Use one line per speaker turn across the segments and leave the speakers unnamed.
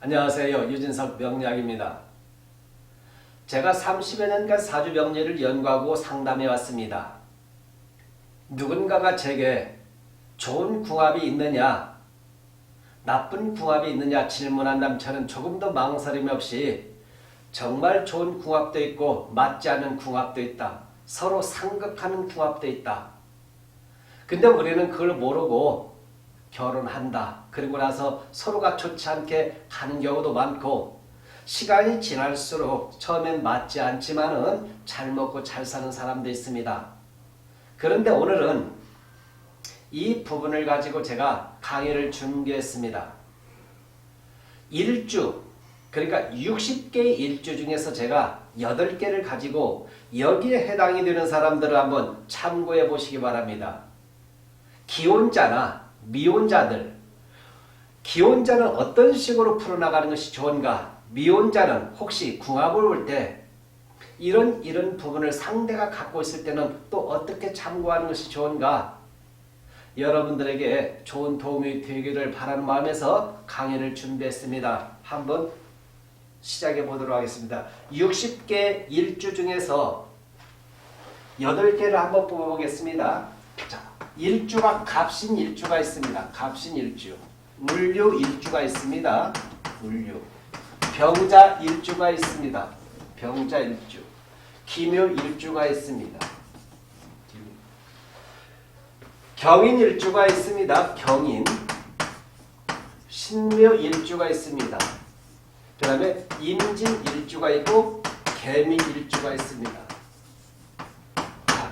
안녕하세요. 유진석 명약입니다. 제가 30여 년간 사주 명리를 연구하고 상담해 왔습니다. 누군가가 제게 좋은 궁합이 있느냐, 나쁜 궁합이 있느냐 질문한다면 저는 조금도 망설임 없이 정말 좋은 궁합도 있고 맞지 않는 궁합도 있다. 서로 상극하는 궁합도 있다. 근데 우리는 그걸 모르고 결혼한다. 그리고 나서 서로가 좋지 않게 가는 경우도 많고 시간이 지날수록 처음엔 맞지 않지만은 잘 먹고 잘 사는 사람도 있습니다. 그런데 오늘은 이 부분을 가지고 제가 강의를 준비했습니다. 일주 그러니까 60개의 일주 중에서 제가 8개를 가지고 여기에 해당이 되는 사람들을 한번 참고해 보시기 바랍니다. 기혼자나 미혼자들 기혼자는 어떤 식으로 풀어나가는 것이 좋은가 미혼자는 혹시 궁합을 볼 때 이런 이런 부분을 상대가 갖고 있을 때는 또 어떻게 참고하는 것이 좋은가 여러분들에게 좋은 도움이 되기를 바라는 마음에서 강의를 준비했습니다. 한번 시작해 보도록 하겠습니다. 60개 일주 중에서 8개를 한번 뽑아보겠습니다. 자, 일주가 갑신 일주가 있습니다. 갑신 일주. 물류 일주가 있습니다. 물류. 병자 일주가 있습니다. 병자 일주. 기묘 일주가 있습니다. 경인 일주가 있습니다. 경인. 신묘 일주가 있습니다. 그 다음에 임진 일주가 있고 개미 일주가 있습니다. 자,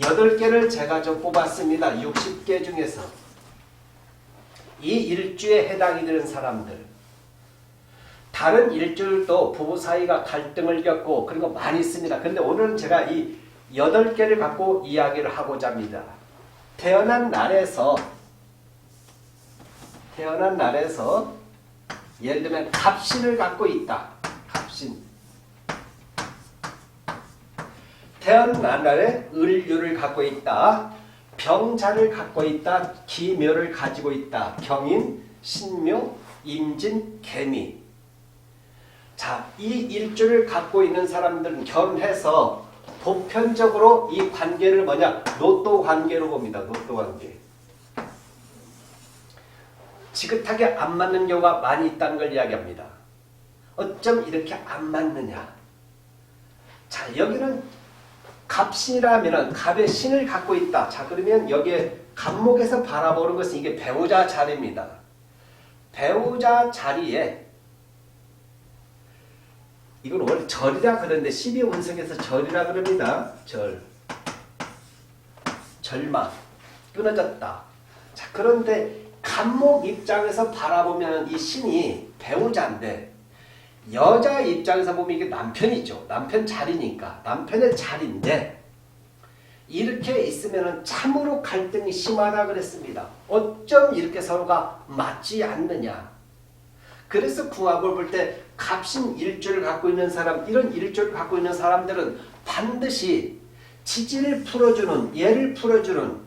8개를 제가 좀 뽑았습니다. 60개 중에서. 이 일주에 해당이 되는 사람들. 다른 일주일도 부부 사이가 갈등을 겪고 그런 거 많이 있습니다. 근데 오늘은 제가 이 8개를 갖고 이야기를 하고자 합니다. 태어난 날에서 태어난 날에서 예를 들면 갑신을 갖고 있다. 갑신. 태어난 날에 을류를 갖고 있다. 병자를 갖고 있다. 기묘를 가지고 있다. 경인, 신묘, 임진, 개미. 자, 이 일주를 갖고 있는 사람들은 결혼해서 보편적으로 이 관계를 뭐냐? 로또 관계로 봅니다. 로또 관계. 지긋하게 안 맞는 경우가 많이 있다는 걸 이야기합니다. 어쩜 이렇게 안 맞느냐? 자, 여기는 갑신이라면 갑의 신을 갖고 있다. 자, 그러면 여기에 갑목에서 바라보는 것은 이게 배우자 자리입니다. 배우자 자리에 이건 원래 절이라 그러는데 12운석에서 절이라 그럽니다. 절. 절망. 끊어졌다. 자, 그런데 간목 입장에서 바라보면 이 신이 배우자인데 여자 입장에서 보면 이게 남편이죠. 남편 자리니까. 남편의 자리인데 이렇게 있으면 참으로 갈등이 심하다 그랬습니다. 어쩜 이렇게 서로가 맞지 않느냐. 그래서 궁합을 볼 때 갑신 일주를 갖고 있는 사람, 이런 일주를 갖고 있는 사람들은 반드시 지지를 풀어주는, 예를 풀어주는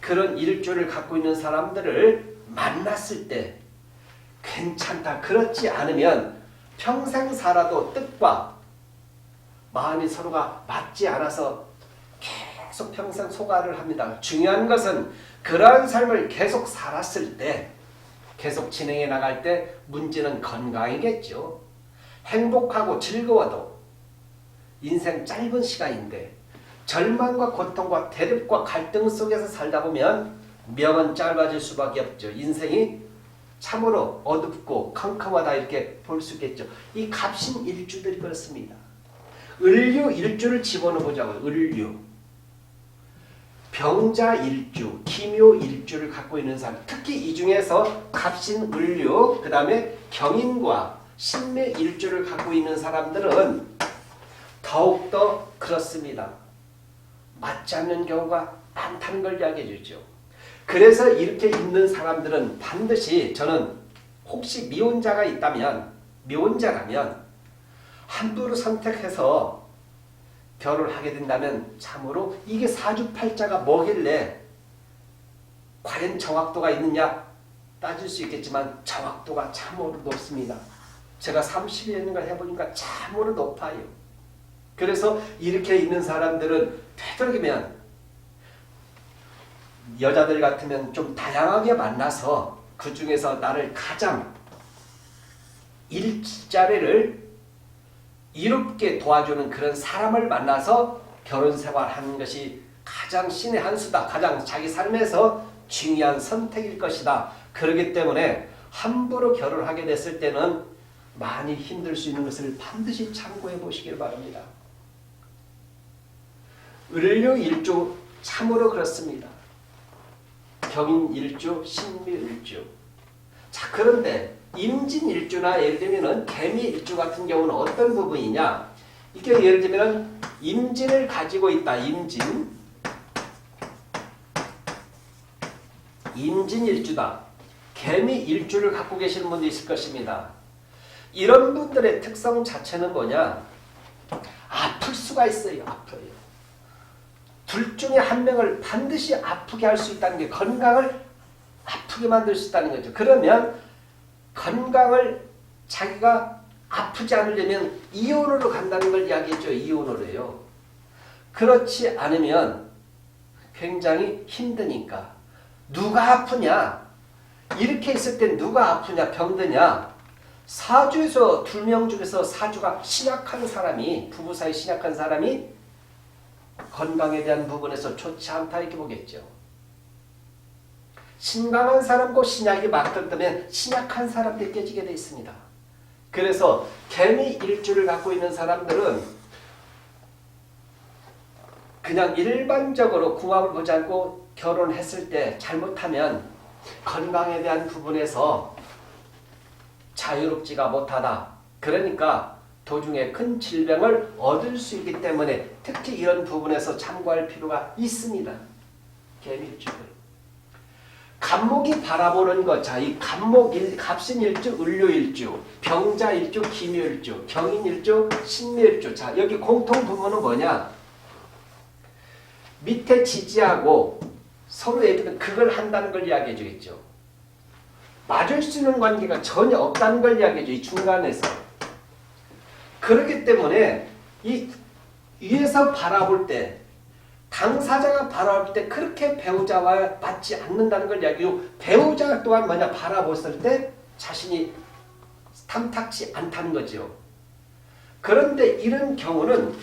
그런 일주를 갖고 있는 사람들을 만났을 때 괜찮다. 그렇지 않으면 평생 살아도 뜻과 마음이 서로가 맞지 않아서 계속 평생 소가를 합니다. 중요한 것은 그러한 삶을 계속 살았을 때 계속 진행해 나갈 때 문제는 건강이겠죠. 행복하고 즐거워도 인생 짧은 시간인데 절망과 고통과 대립과 갈등 속에서 살다 보면 명은 짧아질 수밖에 없죠. 인생이 참으로 어둡고 컴컴하다 이렇게 볼 수 있겠죠. 이 갑신 일주들이 그렇습니다. 을류 일주를 집어넣어 보자고요. 을류. 병자 일주, 기묘 일주를 갖고 있는 사람, 특히 이 중에서 갑신 을류, 그 다음에 경인과 신매 일주를 갖고 있는 사람들은 더욱더 그렇습니다. 맞지 않는 경우가 많다는 걸 이야기해 주죠. 그래서 이렇게 있는 사람들은 반드시 저는 혹시 미혼자가 있다면, 미혼자라면 함부로 선택해서 결혼을 하게 된다면 참으로 이게 사주팔자가 뭐길래 과연 정확도가 있느냐 따질 수 있겠지만 정확도가 참으로 높습니다. 제가 30년간 해보니까 참으로 높아요. 그래서 이렇게 있는 사람들은 되도록이면 여자들 같으면 좀 다양하게 만나서 그 중에서 나를 가장 일자리를 이롭게 도와주는 그런 사람을 만나서 결혼 생활하는 것이 가장 신의 한 수다. 가장 자기 삶에서 중요한 선택일 것이다. 그렇기 때문에 함부로 결혼하게 됐을 때는 많이 힘들 수 있는 것을 반드시 참고해 보시길 바랍니다. 을류 일주 참으로 그렇습니다. 경인 일주, 신묘 일주. 자 그런데 임진 일주나 예를 들면은 개미 일주 같은 경우는 어떤 부분이냐? 이게 예를 들면은 임진을 가지고 있다. 임진. 임진 일주다. 개미 일주를 갖고 계시는 분도 있을 것입니다. 이런 분들의 특성 자체는 뭐냐? 아플 수가 있어요. 둘 중에 한 명을 반드시 아프게 할 수 있다는 게 건강을 아프게 만들 수 있다는 거죠. 그러면 건강을 자기가 아프지 않으려면 이온으로 간다는 걸 이야기했죠. 이온으로요. 그렇지 않으면 굉장히 힘드니까 누가 아프냐? 이렇게 있을 때 누가 아프냐? 병드냐? 사주에서 두명 중에서 사주가 신약한 사람이 부부 사이 신약한 사람이 건강에 대한 부분에서 좋지 않다 이렇게 보겠죠. 신강한 사람과 신약이 맞들뜨면 신약한 사람들이 깨지게 돼 있습니다. 그래서 개미 일주를 갖고 있는 사람들은 그냥 일반적으로 궁합을 보지 않고 결혼했을 때 잘못하면 건강에 대한 부분에서 자유롭지가 못하다. 그러니까 도중에 큰 질병을 얻을 수 있기 때문에 특히 이런 부분에서 참고할 필요가 있습니다. 개미일주를. 간목이 바라보는 것, 자, 이 간목일, 갑신일주, 을료일주, 병자일주, 기묘일주, 경인일주, 신묘일주. 자, 여기 공통 부분은 뭐냐? 밑에 지지하고 서로 예를 그걸 한다는 걸 이야기해 주겠죠. 맞을 수 있는 관계가 전혀 없다는 걸 이야기해 줘, 이 중간에서. 그렇기 때문에 이 위에서 바라볼 때 당사자가 바라볼 때 그렇게 배우자와 맞지 않는다는 걸 이야기하고 배우자 또한 뭐냐 바라봤을 때 자신이 탐탁지 않다는 거죠. 그런데 이런 경우는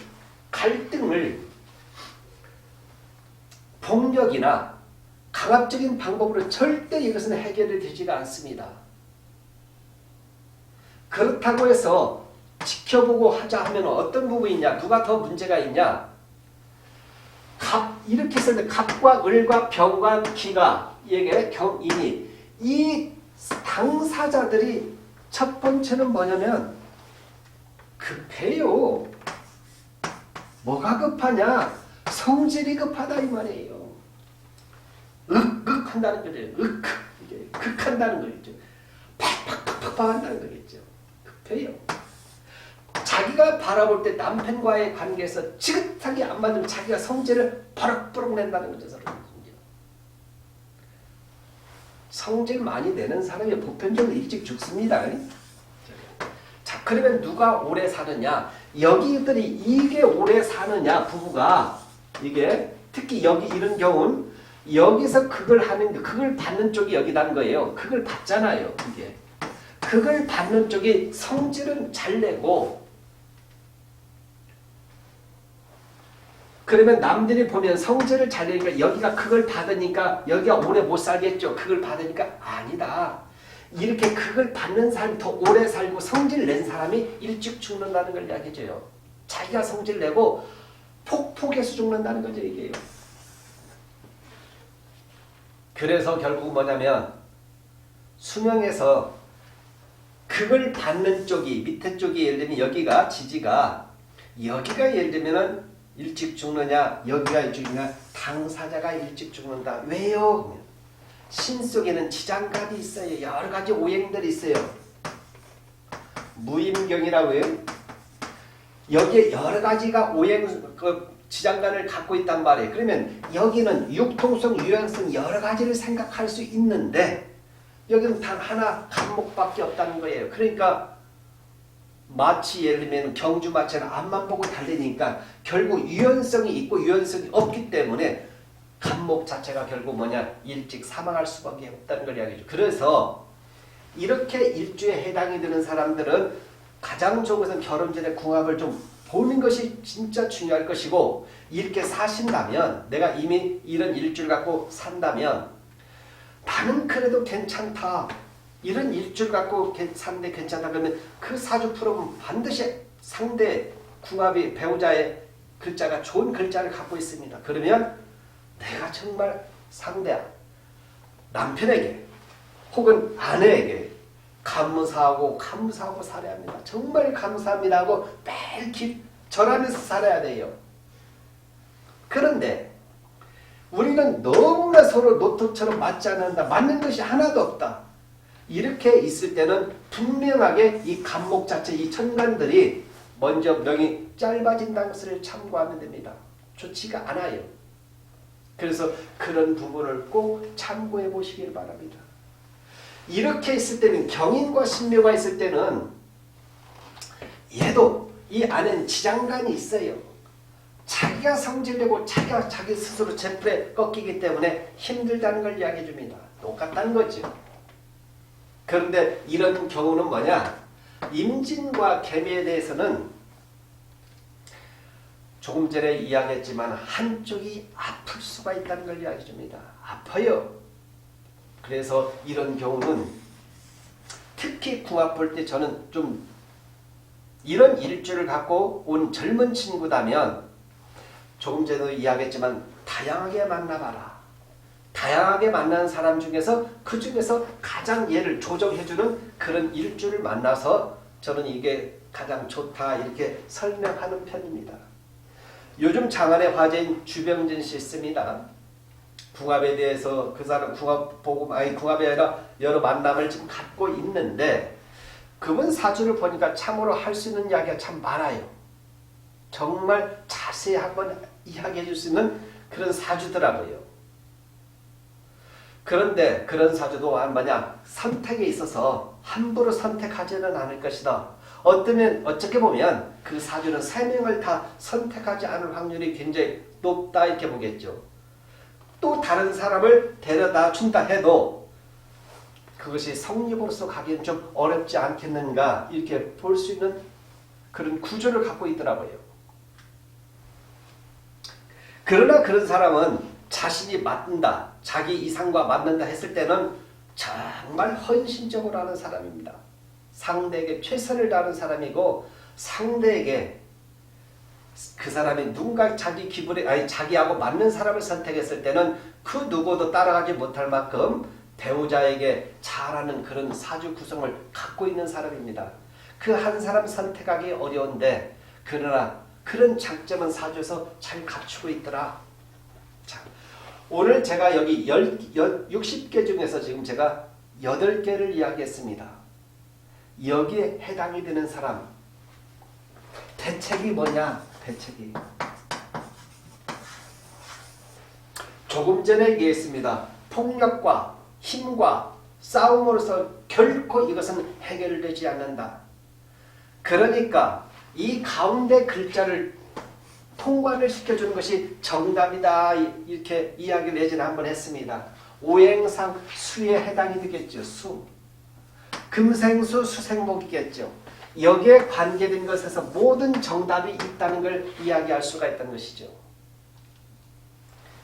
갈등을 폭력이나 강압적인 방법으로 절대 이것은 해결이 되지가 않습니다. 그렇다고 해서 지켜보고 하자 하면 어떤 부분이 있냐? 누가 더 문제가 있냐? 갑 이렇게 때 갑과 을과 병과 기가 이게 경인이 이 당사자들이 첫 번째는 뭐냐면 급해요. 뭐가 급하냐? 성질이 급하다 이 말이에요. 윽 윽 한다는 거죠. 윽 이게 극한다는 거겠죠. 팍팍팍팍 한다는 거겠죠. 급해요. 자기가 바라볼 때 남편과의 관계에서 지긋하게 안 맞으면 자기가 성질을 버럭버럭 낸다는 거죠. 성질 많이 내는 사람이 보편적으로 일찍 죽습니다. 자, 그러면 누가 오래 사느냐? 여기들이 이게 오래 사느냐? 부부가 이게 특히 여기 이런 경우는 여기서 그걸 하는 그걸 받는 쪽이 여기다는 거예요. 그걸 받잖아요. 이게 그걸 받는 쪽이 성질은 잘 내고 그러면 남들이 보면 성질을 잘 내니까 여기가 그걸 받으니까 여기가 오래 못 살겠죠. 그걸 받으니까 아니다. 이렇게 그걸 받는 사람이 더 오래 살고 성질 낸 사람이 일찍 죽는다는 걸 이야기해줘요. 자기가 성질 내고 폭폭해서 죽는다는 거죠 이게요. 그래서 결국 뭐냐면 수명에서 그걸 받는 쪽이 밑에 쪽이 예를 들면 여기가 지지가 여기가 예를 들면은 일찍 죽느냐 여기가 일찍 죽느냐 당사자가 일찍 죽는다. 왜요? 신 속에는 지장갑이 있어요. 여러 가지 오행들이 있어요. 무임경이라고요? 여기에 여러 가지가 오행 그 지장간을 갖고 있단 말이에요. 그러면 여기는 육통성 유연성 여러 가지를 생각할 수 있는데 여기는 단 하나 간목밖에 없다는 거예요. 그러니까 마치 예를 들면 경주 마차는 앞만 보고 달리니까 결국 유연성이 있고 유연성이 없기 때문에 간목 자체가 결국 뭐냐 일찍 사망할 수밖에 없다는 걸 이야기죠. 그래서 이렇게 일주에 해당이 되는 사람들은 가장 좋은 것은 결혼 전에 궁합을 좀 보는 것이 진짜 중요할 것이고 이렇게 사신다면 내가 이미 이런 일주를 갖고 산다면 나는 그래도 괜찮다. 이런 일주를 갖고 괜- 사는데 괜찮다 그러면 그 사주 프로는 반드시 상대 궁합이 배우자의 글자가 좋은 글자를 갖고 있습니다. 그러면 내가 정말 상대 남편에게 혹은 아내에게 감사하고 감사하고 살아야 합니다. 정말 감사합니다 하고 매일 기, 전하면서 살아야 돼요. 그런데 우리는 너무나 서로 노트처럼 맞지 않는다. 맞는 것이 하나도 없다. 이렇게 있을 때는 분명하게 이 감목 자체, 이 천간들이 먼저 명이 짧아진다는 것을 참고하면 됩니다. 좋지가 않아요. 그래서 그런 부분을 꼭 참고해 보시길 바랍니다. 이렇게 있을 때는 경인과 신묘가 있을 때는 얘도 이 안에는 지장간이 있어요. 자기가 성질내고 자기가 자기 스스로 제풀에 꺾이기 때문에 힘들다는 걸 이야기해 줍니다. 똑같다는 거죠. 그런데 이런 경우는 뭐냐? 임진과 개미에 대해서는 조금 전에 이야기했지만 한쪽이 아플 수가 있다는 걸 이야기해 줍니다. 아파요. 그래서 이런 경우는 특히 궁합 볼 때 저는 좀 이런 일주를 갖고 온 젊은 친구다면 조금 전에도 이야기했지만 다양하게 만나봐라. 다양하게 만나는 사람 중에서 그 중에서 가장 얘를 조정해주는 그런 일주를 만나서 저는 이게 가장 좋다 이렇게 설명하는 편입니다. 요즘 장안의 화제인 주병진 씨 있습니다. 궁합에 대해서 그 사람 궁합 보고 아니 궁합이 아니라 여러 만남을 지금 갖고 있는데 그분 사주를 보니까 참으로 할 수 있는 이야기가 참 많아요. 정말 자세히 한번 이야기해 줄 수 있는 그런 사주더라고요. 그런데 그런 사주도 뭐냐 선택에 있어서 함부로 선택하지는 않을 것이다. 어쩌면 어떻게 보면 그 사주는 세 명을 다 선택하지 않을 확률이 굉장히 높다 이렇게 보겠죠. 또 다른 사람을 데려다 준다 해도 그것이 성립으로서 가기엔 좀 어렵지 않겠는가 이렇게 볼 수 있는 그런 구조를 갖고 있더라고요. 그러나 그런 사람은 자신이 맞는다, 자기 이상과 맞는다 했을 때는 정말 헌신적으로 하는 사람입니다. 상대에게 최선을 다하는 사람이고 상대에게 그 사람이 누군가 자기 기분에 아니 자기하고 맞는 사람을 선택했을 때는 그 누구도 따라가지 못할 만큼 배우자에게 잘하는 그런 사주 구성을 갖고 있는 사람입니다. 그 한 사람 선택하기 어려운데 그러나 그런 장점은 사주에서 잘 갖추고 있더라. 자, 오늘 제가 여기 10, 60개 중에서 지금 제가 8개를 이야기했습니다. 여기에 해당이 되는 사람 대책이 뭐냐? 대책이 조금 전에 얘기했습니다. 폭력과 힘과 싸움으로서 결코 이것은 해결되지 않는다. 그러니까 이 가운데 글자를 통과를 시켜주는 것이 정답이다 이렇게 이야기를 예전에 한번 했습니다. 오행상 수에 해당이 되겠죠. 수. 금생수 수생목이겠죠. 여기에 관계된 것에서 모든 정답이 있다는 걸 이야기할 수가 있다는 것이죠.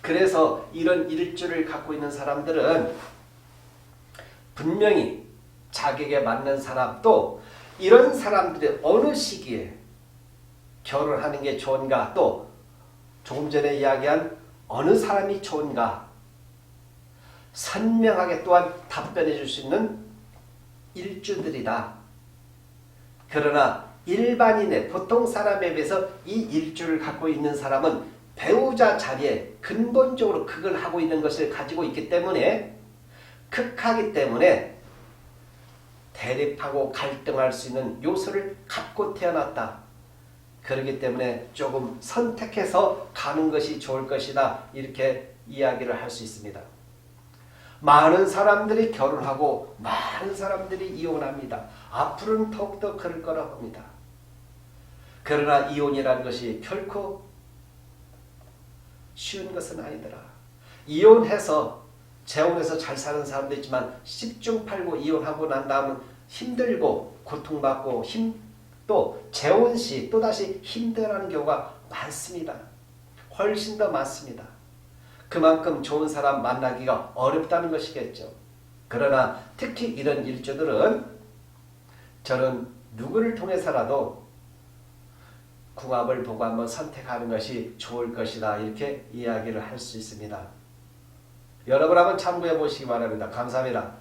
그래서 이런 일주를 갖고 있는 사람들은 분명히 자기에게 맞는 사람 또 이런 사람들이 어느 시기에 결혼하는 게 좋은가 또 조금 전에 이야기한 어느 사람이 좋은가 선명하게 또한 답변해 줄 수 있는 일주들이다. 그러나 일반인의 보통 사람에 비해서 이 일주를 갖고 있는 사람은 배우자 자리에 근본적으로 그걸 하고 있는 것을 가지고 있기 때문에 극하기 때문에 대립하고 갈등할 수 있는 요소를 갖고 태어났다. 그렇기 때문에 조금 선택해서 가는 것이 좋을 것이다. 이렇게 이야기를 할 수 있습니다. 많은 사람들이 결혼하고 많은 사람들이 이혼합니다. 앞으로는 더욱더 그럴 거라 봅니다. 그러나 이혼이라는 것이 결코 쉬운 것은 아니더라. 이혼해서 재혼해서 잘 사는 사람도 있지만 10중 8구 이혼하고 난 다음은 힘들고 고통받고 힘, 또 재혼 시 또다시 힘들어하는 경우가 많습니다. 훨씬 더 많습니다. 그만큼 좋은 사람 만나기가 어렵다는 것이겠죠. 그러나 특히 이런 일주들은 저는 누구를 통해서라도 궁합을 보고 한번 선택하는 것이 좋을 것이다 이렇게 이야기를 할 수 있습니다. 여러분 한번 참고해 보시기 바랍니다. 감사합니다.